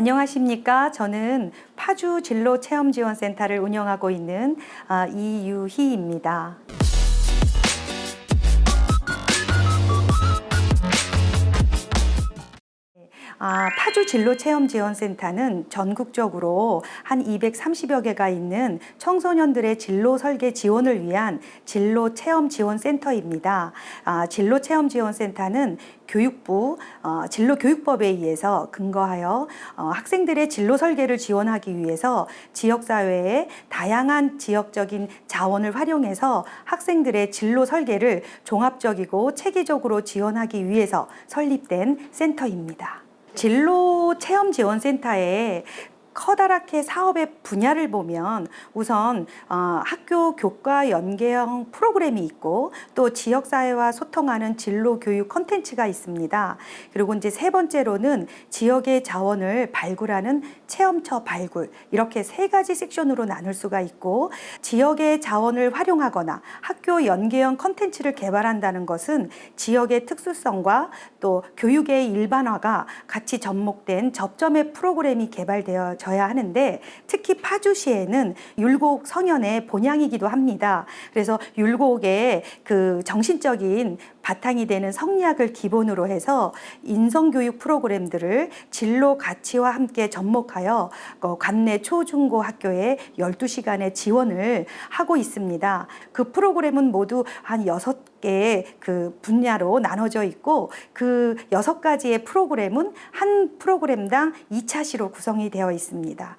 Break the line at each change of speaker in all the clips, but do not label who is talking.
안녕하십니까. 저는 파주 진로 체험 지원 센터를 운영하고 있는 아, 이유희입니다. 아, 파주 진로 체험 지원센터는 전국적으로 한 230여 개가 있는 청소년들의 진로 설계 지원을 위한 진로 체험 지원 센터입니다. 아, 진로 체험 지원 센터는 교육부 어, 진로 교육법에 의해서 근거하여 어, 학생들의 진로 설계를 지원하기 위해서 지역 사회의 다양한 지역적인 자원을 활용해서 학생들의 진로 설계를 종합적이고 체계적으로 지원하기 위해서 설립된 센터입니다. 진로 체험 지원 센터에 커다랗게 사업의 분야를 보면 우선 어, 학교 교과 연계형 프로그램이 있고 또 지역 사회와 소통하는 진로 교육 컨텐츠가 있습니다. 그리고 이제 세 번째로는 지역의 자원을 발굴하는 체험처 발굴 이렇게 세 가지 섹션으로 나눌 수가 있고 지역의 자원을 활용하거나 학교 연계형 컨텐츠를 개발한다는 것은 지역의 특수성과 또 교육의 일반화가 같이 접목된 접점의 프로그램이 개발되어 져야 하는데 특히 파주시에는 율곡 성현의 본향이기도 합니다. 그래서 율곡의 그 정신적인 바탕이 되는 성리학을 기본으로 해서 인성교육 프로그램들을 진로 가치와 함께 접목하여 어, 관내 초중고 학교에 12시간의 지원을 하고 있습니다. 그 프로그램은 모두 한 개의 그 분야로 나눠져 있고 그 여섯 가지의 프로그램은 한 프로그램당 2차 시로 구성이 되어 있습니다.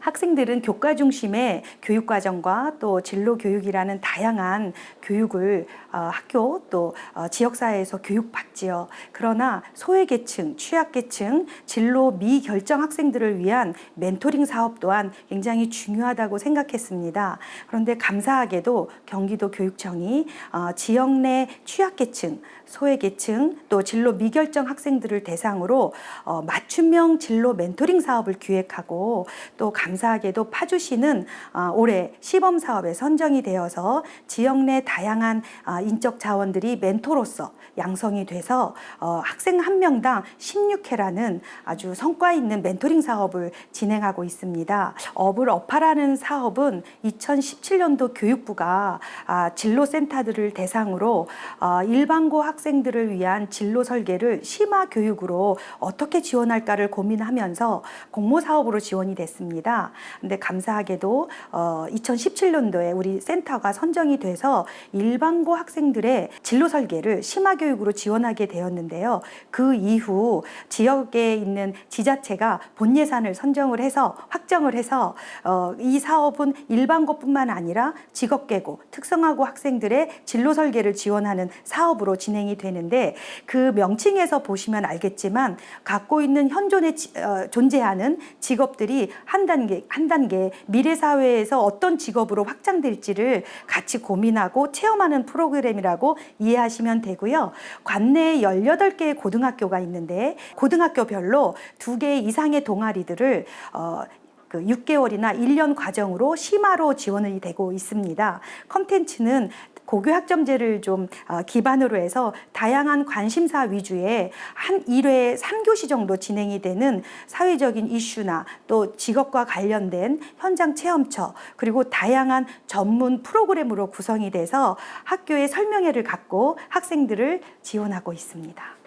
학생들은 교과 중심의 교육 과정과 또 진로 교육이라는 다양한 교육을 어, 학교 또 어, 지역 사회에서 교육받지요. 그러나 소외계층, 취약계층, 진로 미결정 학생들을 위한 멘토링 사업 또한 굉장히 중요하다고 생각했습니다. 그런데 감사하게도 경기도 교육청이 어, 지역 내 취약계층, 소외계층 또 진로 미결정 학생들을 대상으로 어, 맞춤형 진로 멘토링 사업을 기획하고 또 감사 하게도 파주시는 어, 올해 시범 사업에 선정이 되어서 지역 내 다양한 아, 인적 자원들이 멘토로서 양성이 돼서 어, 학생 한 명당 16회라는 아주 성과 있는 멘토링 사업을 진행하고 있습니다. 업을 업하라는 사업은 2017년도 교육부가 아, 진로센터들을 대상으로 어, 일반고 학생들을 위한 진로 설계를 심화 교육으로 어떻게 지원할까를 고민하면서 공모 사업으로 지원이 됐습니다. 근데 감사하게도 어, 2017년도에 우리 센터가 선정이 돼서 일반고 학생들의 진로 설계를 심화 교육으로 지원하게 되었는데요. 그 이후 지역에 있는 지자체가 본 예산을 선정을 해서 확정을 해서 어, 이 사업은 일반고뿐만 아니라 직업계고 특성화고 학생들의 진로 설계를 지원하는 사업으로 진행이 되는데 그 명칭에서 보시면 알겠지만 갖고 있는 현존에 지- 어, 존재하는 직업들이 한 단계 한 단계 미래 사회에서 어떤 직업으로 확장될지를 같이 고민하고 체험하는 프로그램이라고 이해하시면 되고요. 관내에 18개의 고등학교가 있는데 고등학교별로 두개 이상의 동아리들을 어, 그 6개월이나 1년 과정으로 심화로 지원이 되고 있습니다. 컨텐츠는 고교 학점제를 좀 어, 기반으로 해서 다양한 관심사 위주의 한 1회 3교시 정도 진행이 되는 사회적인 이슈나 또 직업과 관련된 현장 체험처 그리고 다양한 전문 프로그램으로 구성이 돼서 학교의 설명회를 갖고 학생들을 지원하고 있습니다.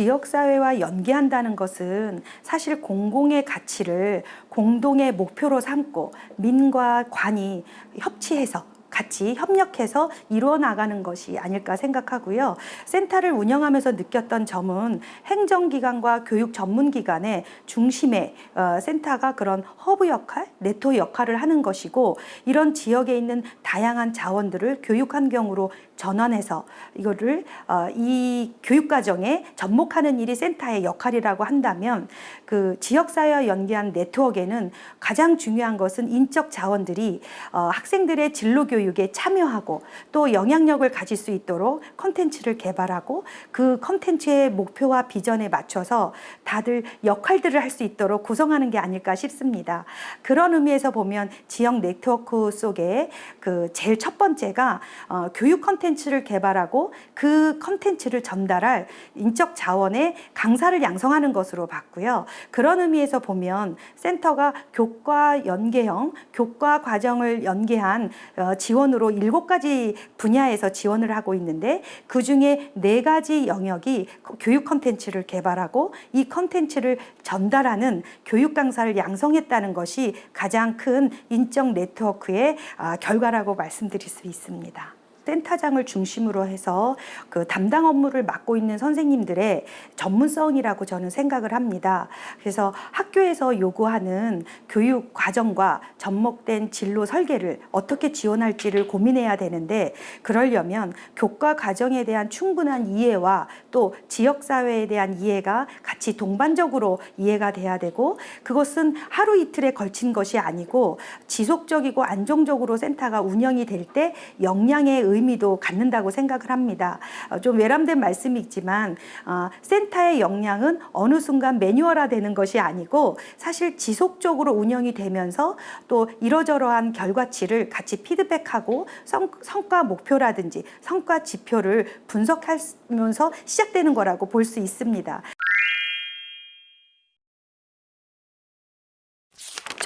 지역사회와 연계한다는 것은 사실 공공의 가치를 공동의 목표로 삼고 민과 관이 협치해서 같이 협력해서 이루어 나가는 것이 아닐까 생각하고요. 센터를 운영하면서 느꼈던 점은 행정기관과 교육 전문기관의 중심에 어, 센터가 그런 허브 역할, 네트워크 역할을 하는 것이고 이런 지역에 있는 다양한 자원들을 교육 환경으로 전환해서 이거를 어, 이 교육 과정에 접목하는 일이 센터의 역할이라고 한다면 그 지역 사회와 연계한 네트워크에는 가장 중요한 것은 인적 자원들이 어, 학생들의 진로 교육에 참여하고 또 영향력을 가질 수 있도록 컨텐츠를 개발하고 그 컨텐츠의 목표와 비전에 맞춰서 다들 역할들을 할 수 있도록 구성하는 게 아닐까 싶습니다. 그런 의미에서 보면 지역 네트워크 속에 그 제일 첫 번째가 어, 교육 컨텐츠를 개발하고 그 컨텐츠를 전달할 인적 자원의 강사를 양성하는 것으로 봤고요. 그런 의미에서 보면 센터가 교과 연계형, 교과 과정을 연계한 어, 지원으로 일곱 가지 분야에서 지원을 하고 있는데 그 중에 네 가지 영역이 교육 컨텐츠를 개발하고 이 컨텐츠를 전달하는 교육 강사를 양성했다는 것이 가장 큰 인적 네트워크의 아, 결과라고 말씀드릴 수 있습니다. 센터장을 중심으로 해서 그 담당 업무를 맡고 있는 선생님들의 전문성이라고 저는 생각을 합니다. 그래서 학교에서 요구하는 교육 과정과 접목된 진로 설계를 어떻게 지원할지를 고민해야 되는데 그러려면 교과 과정에 대한 충분한 이해와 또 지역 사회에 대한 이해가 같이 동반적으로 이해가 돼야 되고 그것은 하루 이틀에 걸친 것이 아니고 지속적이고 안정적으로 센터가 운영이 될 때 역량의 의미도 갖는다고 생각을 합니다. 어, 좀 외람된 말씀이 있지만 어, 센터의 역량은 어느 순간 매뉴얼화 되는 것이 아니고 사실 지속적으로 운영이 되면서 또 이러저러한 결과치를 같이 피드백하고 성, 성과 목표라든지 성과 지표를 분석하면서 시작되는 거라고 볼 수 있습니다.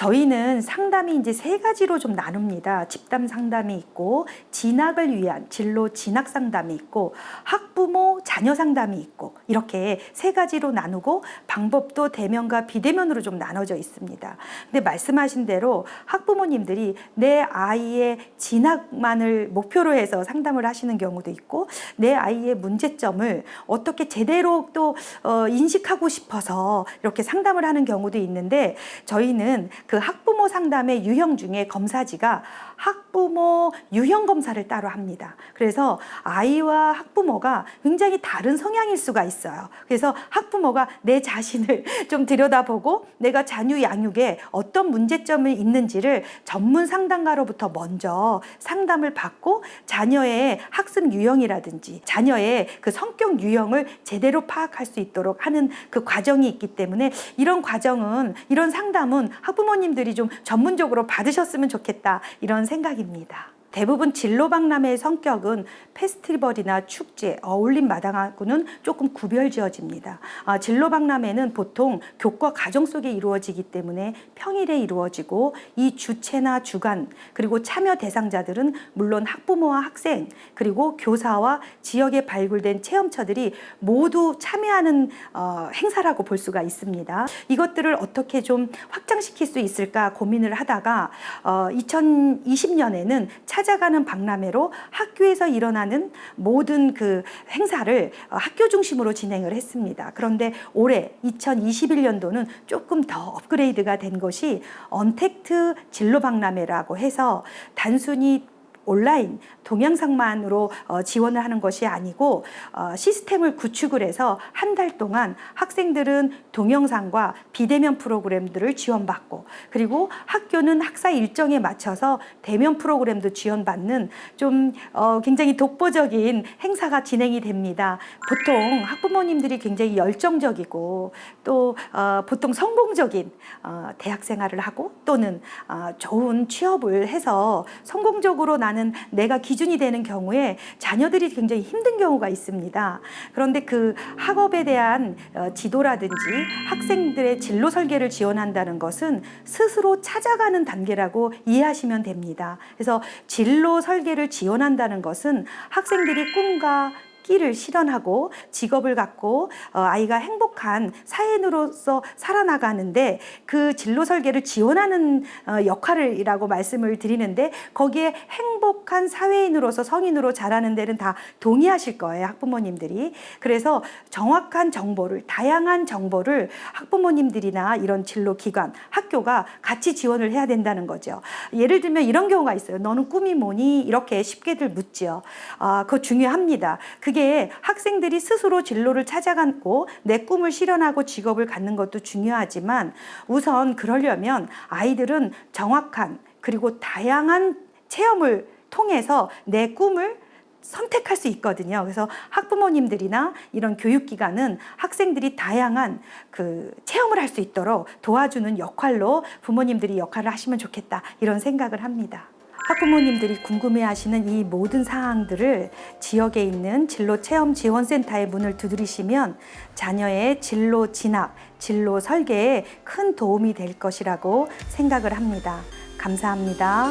저희는 상담이 이제 세 가지로 좀 나눕니다. 집단 상담이 있고 진학을 위한 진로 진학 상담이 있고 학부모 자녀 상담이 있고 이렇게 세 가지로 나누고 방법도 대면과 비대면으로 좀 나눠져 있습니다. 근데 말씀하신 대로 학부모님들이 내 아이의 진학만을 목표로 해서 상담을 하시는 경우도 있고 내 아이의 문제점을 어떻게 제대로 또 어, 인식하고 싶어서 이렇게 상담을 하는 경우도 있는데 저희는 그 학부모 상담의 유형 중에 검사지가 학부모 유형 검사를 따로 합니다. 그래서 아이와 학부모가 굉장히 다른 성향일 수가 있어요. 그래서 학부모가 내 자신을 좀 들여다보고 내가 자녀 양육에 어떤 문제점이 있는지를 전문 상담가로부터 먼저 상담을 받고 자녀의 학습 유형이라든지 자녀의 그 성격 유형을 제대로 파악할 수 있도록 하는 그 과정이 있기 때문에 이런 과정은 이런 상담은 학부모 님들이 좀 전문적으로 받으셨으면 좋겠다 이런 생각입니다. 대부분 진로 박람회의 성격은 페스티벌이나 축제, 어울림 마당하고는 조금 구별 지어집니다. 아, 진로 박람회는 보통 교과 과정 속에 이루어지기 때문에 평일에 이루어지고 이 주체나 주간 그리고 참여 대상자들은 물론 학부모와 학생 그리고 교사와 지역에 발굴된 체험처들이 모두 참여하는 어, 행사라고 볼 수가 있습니다. 이것들을 어떻게 좀 확장시킬 수 있을까 고민을 하다가 어, 2020년에는 찾아가는 박람회로 학교에서 일어나는 모든 그 행사를 어, 학교 중심으로 진행을 했습니다. 그런데 올해 2021년도는 조금 더 업그레이드가 된 것이 언택트 진로 박람회라고 해서 단순히 온라인 동영상만으로 어, 지원을 하는 것이 아니고 어, 시스템을 구축을 해서 한 달 동안 학생들은 동영상과 비대면 프로그램들을 지원받고 그리고 학교는 학사 일정에 맞춰서 대면 프로그램도 지원받는 좀 어, 굉장히 독보적인 행사가 진행이 됩니다. 보통 학부모님들이 굉장히 열정적이고 또 어, 보통 성공적인 어, 대학 생활을 하고 또는 어, 좋은 취업을 해서 성공적으로 나는 내가 기준이 되는 경우에 자녀들이 굉장히 힘든 경우가 있습니다. 그런데 그 학업에 대한 어, 지도라든지 학생들의 진로 설계를 지원한다는 것은 스스로 찾아가는 단계라고 이해하시면 됩니다. 그래서 진로 설계를 지원한다는 것은 학생들이 꿈과 끼를 실현하고 직업을 갖고 어, 아이가 행복한 사회인으로서 살아나가는데 그 진로 설계를 지원하는 어, 역할이라고 말씀을 드리는데 거기에 행복한 사회인으로서 성인으로 자라는 데는 다 동의하실 거예요 학부모님들이. 그래서 정확한 정보를 다양한 정보를 학부모님들이나 이런 진로 기관 학교가 같이 지원을 해야 된다는 거죠. 예를 들면 이런 경우가 있어요 너는 꿈이 뭐니? 이렇게 쉽게들 묻지요 아 그거 중요합니다 그게 학생들이 스스로 진로를 찾아가고 내 꿈을 실현하고 직업을 갖는 것도 중요하지만 우선 그러려면 아이들은 정확한 그리고 다양한 체험을 통해서 내 꿈을 선택할 수 있거든요. 그래서 학부모님들이나 이런 교육기관은 학생들이 다양한 그 체험을 할 수 있도록 도와주는 역할로 부모님들이 역할을 하시면 좋겠다 이런 생각을 합니다. 학부모님들이 궁금해하시는 이 모든 사항들을 지역에 있는 진로 체험 지원센터의 문을 두드리시면 자녀의 진로 진학, 진로 설계에 큰 도움이 될 것이라고 생각을 합니다. 감사합니다.